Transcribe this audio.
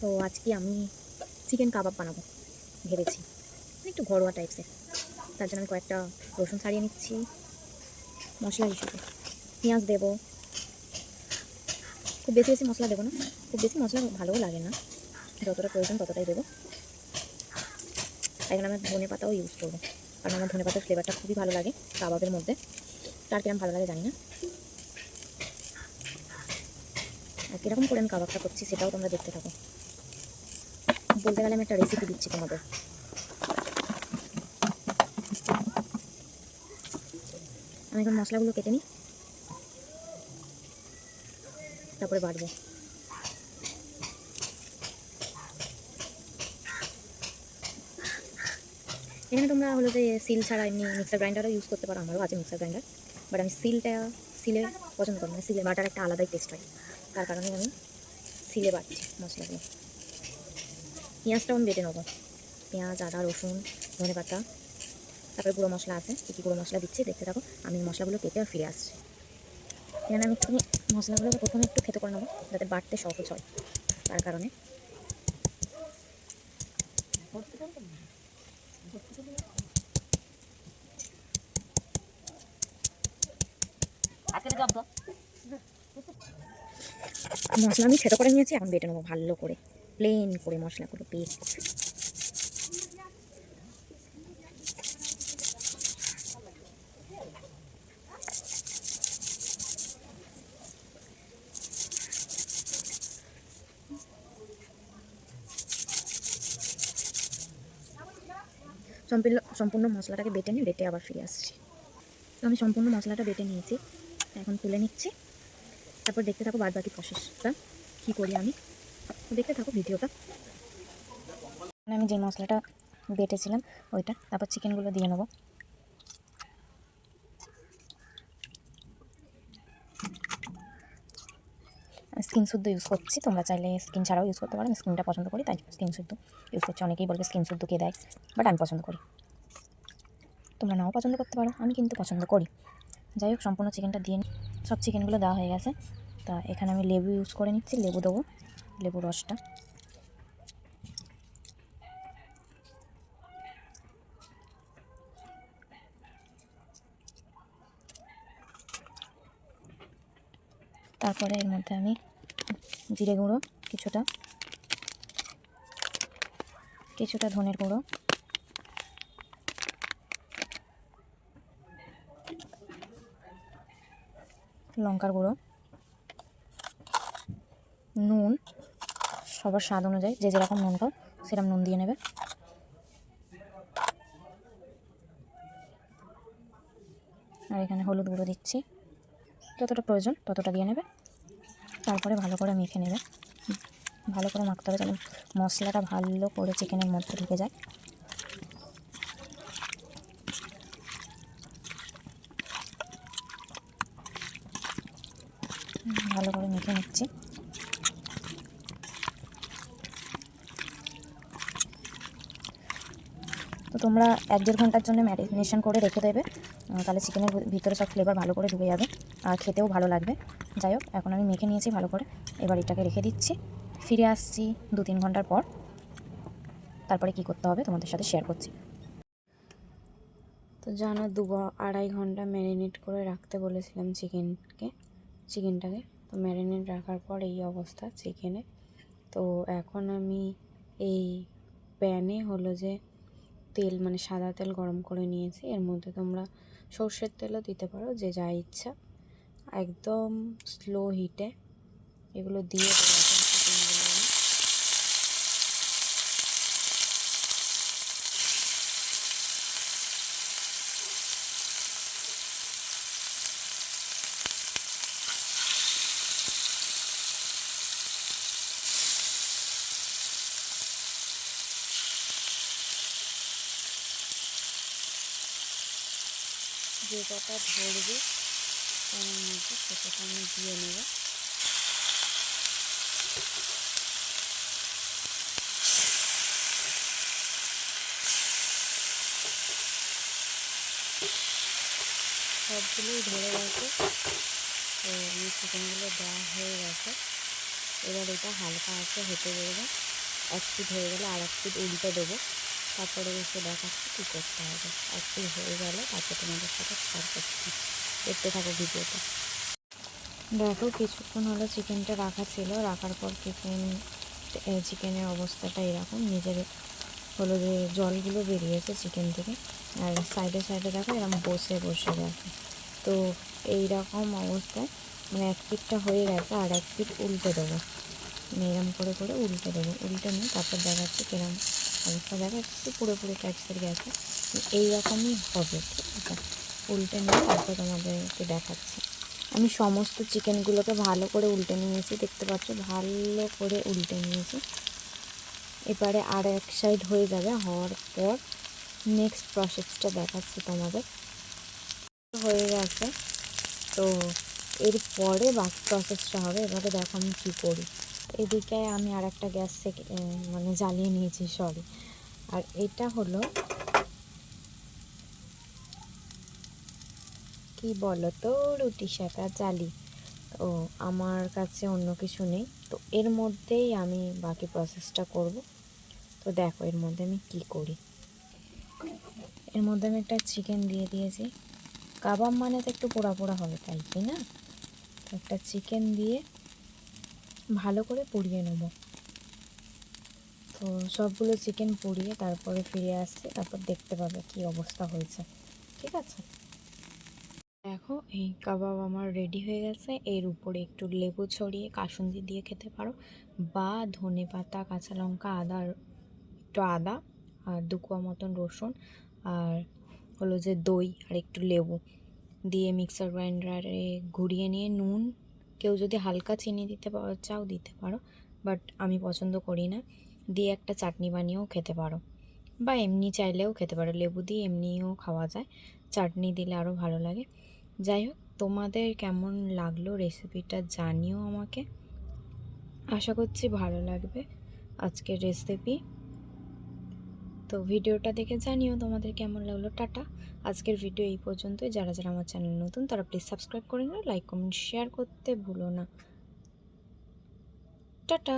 তো আজকে আমি চিকেন কাবাব বানাবো, ভেবেছি। একটু ঘরোয়া টাইপসের তার জন্য আমি কয়েকটা রসুন ছাড়িয়ে নিচ্ছি, মশলা হিসেবে। পেঁয়াজ দেবো। খুব বেশি বেশি মশলা দেবো না, খুব বেশি মশলা ভালোও লাগে না। যতটা প্রয়োজন ততটাই দেবো। এখানে আমি ধনে পাতাও ইউজ করব। কারণ আমার ধনে পাতার ফ্লেভারটা খুবই ভালো লাগে কাবাবের মধ্যে। তার কিরম ভালো লাগে জানি না। আর কীরকম করে আমি কাবাবটা করছি সেটাও তোমরা দেখতে থাকো। বলতে গেলে আমি একটা রেসিপি দিচ্ছি তোমাদের। আমি এখন মশলাগুলো কেটে নিই। তারপরে বাড়বো এখানে তোমরা হলো যে সিল ছাড়া এমনি মিক্সার গ্রাইন্ডারও ইউজ করতে পারো, আমারও আছে মিক্সার গ্রাইন্ডার বাট আমি সিলটা সিলে পছন্দ করি মানে সিলে বাটার একটা আলাদাই টেস্ট হয়। তার কারণে আমি সিলে বাটছি মশলাগুলো। পেঁয়াজটাও আমি বেটে নেব। পেঁয়াজ, আদা, রসুন, ধনে পাতা, তারপরে গুঁড়ো মশলা আছে। কী কী গুঁড়ো মশলা দিচ্ছি দেখতে থাকো। আমি মশলাগুলো কেটে আর ফিরে আসছি। এখানে আমি একটু মশলাগুলোকে প্রথমে একটু খেতে করে নেব, যাতে বাড়তে সহজ হয়। তার কারণে মশলা আমি থেতো করে নিয়েছি, এখন বেটে নেব ভালো করে। প্লেন করে মশলাগুলো পেস্ট সম্পূর্ণ সম্পূর্ণ মশলাটাকে বেটে নিয়ে বেটে আবার ফিরে আসছি। তো আমি সম্পূর্ণ মশলাটা বেটে নিয়েছি, এখন তুলে নিচ্ছি। তারপর দেখতে থাকো বাদ বাকি প্রসেসটা কী করি আমি। দেখতে থাকো ভিডিওটা। আমি যে মশলাটা বেটেছিলাম, ওইটা, তারপর চিকেনগুলো দিয়ে নেব। স্কিন শুদ্ধ ইউজ করছি, তোমরা চাইলে স্কিন ছাড়াও ইউজ করতে পারো স্কিনটা পছন্দ করি, তাই স্কিন শুদ্ধ ইউজ করছি। অনেকেই বলবে স্কিন শুদ্ধ কে দেয় বাট আমি পছন্দ করি। তোমরা নাও পছন্দ করতে পারো, আমি কিন্তু পছন্দ করি। যাই হোক, সম্পূর্ণ চিকেনটা দিয়ে সব চিকেনগুলো দেওয়া হয়ে গেছে, তা এখানে আমি লেবু ইউজ করে নিচ্ছি, লেবু দেবো। লেবু রসটা। তারপরে এর মধ্যে আমি জিরে গুঁড়ো কিছুটা কিছুটা ধনের গুঁড়ো। লঙ্কার গুঁড়ো। নুন। সবার স্বাদ অনুযায়ী, যে যেরকম নুন খাও সেরকম নুন দিয়ে নেবে। আর এখানে হলুদ গুঁড়ো দিচ্ছি। যতটা প্রয়োজন ততটা দিয়ে নেবে। তারপরে ভালো করে মেখে নেবে। ভালো করে মাখতে হবে যেন মশলাটা ভালো করে চিকেনের মধ্যে ঢুকে যায় ভালো করে মেখে নিচ্ছি তো তোমরা এক দেড় ঘণ্টার জন্য ম্যারিনেশন করে রেখে দেবে। তাহলে চিকেনের ভিতরে সব ফ্লেভার ভালো করে ঢুকে যাবে। আর খেতেও ভালো লাগবে। যাই হোক, এখন আমি মেখে নিয়েছি ভালো করে। এবার এটাকে রেখে দিচ্ছি। ফিরে আসছি দু তিন ঘণ্টার পর। তারপরে কি করতে হবে তোমাদের সাথে শেয়ার করছি। তো জানো, দু আড়াই ঘণ্টা ম্যারিনেট করে রাখতে বলেছিলাম চিকেনকে চিকেনটাকে তো ম্যারিনেট রাখার পর এই অবস্থা চিকেনে তো এখন আমি এই প্যানে হলো যে তেল মানে সাদা তেল গরম করে নিয়েছি। এর মধ্যে তোমরা সর্ষের তেলও দিতে পারো, যে যা ইচ্ছা। একদম স্লো হিটে এগুলো দিয়ে এখন চিকেনগুলো আমি যে কটা ধরবে, তার মধ্যে সেটাকে আমি দিয়ে নেব। সবগুলোই ধরে গেছে। তো আমি চিকেনগুলো দেওয়া হয়ে গেছে। এবার এটা হালকা আছে হতে দেবো। এক ফিট হয়ে গেলে আর এক ফিট উল্টে দেবো। তারপরে এসে দেখাচ্ছি কী করতে হবে। এক ফিট হয়ে গেলে তারপর তোমাদের সাথে শেয়ার করছি। দেখতে থাকো ভিডিওটা। দেখো, কিছুক্ষণ হলো চিকেনটা রাখা ছিল। রাখার পর চিকেন চিকেনের অবস্থাটা এরকম। নিজের হলো যে জলগুলো বেরিয়েছে চিকেন থেকে। আর সাইডে সাইডে দেখো এরকম বসে বসে গেছে তো এই রকম অবস্থায় মানে এক পিঠটা হয়ে গেছে আর এক পিঠ উল্টে দেবো। মানে এরম করে করে উল্টে দেবো। উল্টে নিয়ে তারপর দেখাচ্ছি কিরম অবস্থা দেখাচ্ছি পুরোপুরি টাইপসের গেছে। এই রকমই হবে ঠিক আছে উল্টে নিয়ে তারপর তোমাদেরকে দেখাচ্ছি। আমি সমস্ত চিকেনগুলোকে ভালো করে উল্টে নিয়েছি, দেখতে পাচ্ছ? ভালো করে উল্টে নিয়েছি। এবারে আর এক সাইড হয়ে যাবে, হওয়ার পর নেক্সট প্রসেসটা দেখাচ্ছি তোমাদের। হয়ে গেছে। তো এরপরে বাকি প্রসেসটা হবে। এবারে দেখো আমি কী করি। এদিকে আমি আর একটা গ্যাস মানে জ্বালিয়ে নিয়েছি সরি আর এটা হলো কি বলো তো রুটি শাকা জালি তো আমার কাছে অন্য কিছু নেই। তো এর মধ্যেই আমি বাকি প্রসেসটা করব। তো দেখো এর মধ্যে আমি কি করি। এর মধ্যে আমি একটা চিকেন দিয়ে দিয়েছি। কাবাব মানে তো একটু পোড়া পোড়া হবে তাই তাই না? একটা চিকেন দিয়ে ভালো করে পুড়িয়ে নেব। তো সবগুলো চিকেন পুড়িয়ে তারপরে ফিরে আসছে, তারপর দেখতে পাবে কি অবস্থা হয়েছে। ঠিক আছে? দেখো, এই কাবাব আমার রেডি হয়ে গেছে। এর উপরে একটু লেবু ছড়িয়ে কাসুন্দি দিয়ে খেতে পারো। বা ধনে পাতা, কাঁচা লঙ্কা, আদা, একটু আদা আর দু কোয়া মতন রসুন আর হলো যে দই আর একটু লেবু। দিয়ে মিক্সার গ্রাইন্ডারে ঘুরিয়ে নিয়ে নুন কেউ যদি হালকা চিনি দিতে চাও দিতে পারো বাট আমি পছন্দ করি না। দিয়ে একটা চাটনি বানিয়েও খেতে পারো। বা এমনি চাইলেও খেতে পারো। লেবু দিয়ে এমনিও খাওয়া যায়। চাটনি দিলে আরও ভালো লাগে। যাই হোক, তোমাদের কেমন লাগল রেসিপিটা জানিও আমাকে। আশা করছি ভালো লাগবে আজকের রেসিপি তো ভিডিওটা দেখে জানিও তোমাদের কেমন লাগল, টাটা। আজকের ভিডিও এই পর্যন্তই। যারা যারা আমার চ্যানেল নতুন, তারা প্লিজ সাবস্ক্রাইব করে নিও লাইক কমেন্ট শেয়ার করতে ভুলো না। টাটা।